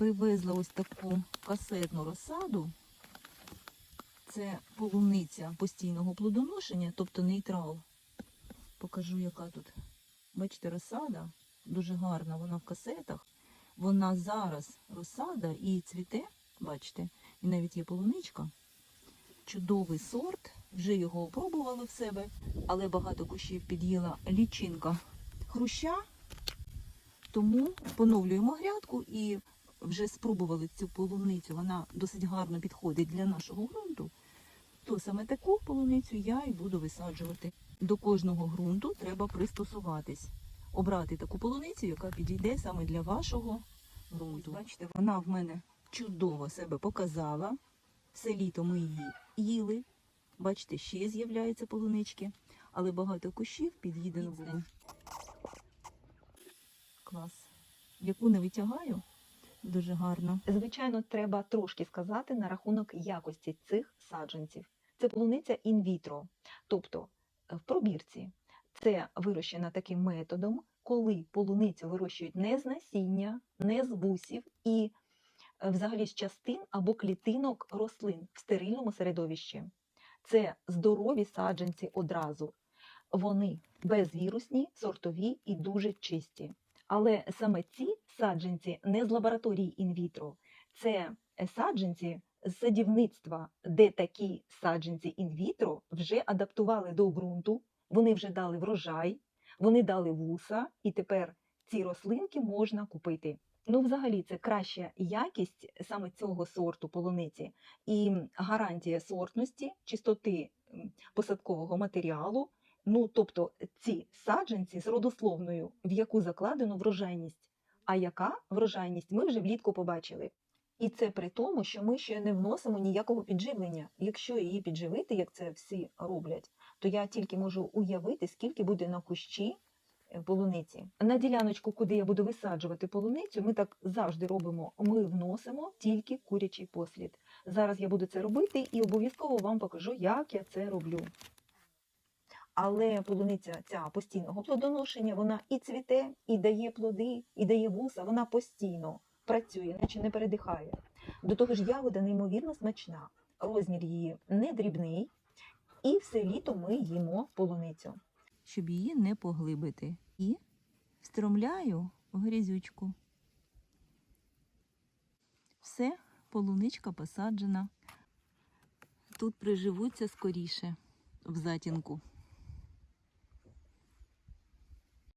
Привезла ось таку касетну розсаду. Це полуниця постійного плодоношення, тобто нейтрал. Покажу, яка тут. Бачите, розсада дуже гарна, вона в касетах. Вона зараз розсада і цвіте, бачите, і навіть є полуничка. Чудовий сорт, вже його опробували в себе, але багато кущів під'їла лічинка хруща. Тому поновлюємо грядку і вже спробували цю полуницю. Вона досить гарно підходить для нашого ґрунту. То саме таку полуницю я і буду висаджувати. До кожного ґрунту треба пристосуватись, обрати таку полуницю, яка підійде саме для вашого ґрунту. Бачите, вона в мене чудово себе показала. Все літо ми її їли. Бачите, ще з'являються полунички, але багато кущів під'їдено було. Клас. Яку не витягаю, дуже гарно. Звичайно, треба трошки сказати на рахунок якості цих саджанців. Це полуниця інвітро, тобто е, в пробірці. Це вирощена таким методом, коли полуницю вирощують не з насіння, не з бусів і е, взагалі з частин або клітинок рослин в стерильному середовищі. Це здорові саджанці одразу. Вони безвірусні, сортові і дуже чисті. Але саме ці саджанці не з лабораторії інвітро, це е, саджанці з садівництва, де такі саджанці інвітро вже адаптували до ґрунту, вони вже дали врожай, вони дали вуса, і тепер ці рослинки можна купити. Ну, взагалі, це краща якість саме цього сорту полуниці і гарантія сортності, чистоти посадкового матеріалу. Ну, тобто ці саджанці з родословною, в яку закладено врожайність. А яка врожайність ми вже влітку побачили. І це при тому, що ми ще не вносимо ніякого підживлення. Якщо її підживити, як це всі роблять, то я тільки можу уявити, скільки буде на кущі е, полуниці. На діляночку, куди я буду висаджувати полуницю, ми так завжди робимо. Ми вносимо тільки курячий послід. Зараз я буду це робити і обов'язково вам покажу, як я це роблю. Але полуниця ця постійного плодоношення, вона і цвіте, і дає плоди, і дає вуса, вона постійно працює, наче не передихає. До того ж, ягода неймовірно смачна. Розмір її не дрібний, і все літо ми їмо полуницю. щоб її не поглибити. І встромляю в грязючку. Все, полуничка посаджена. Тут приживуться скоріше в затінку.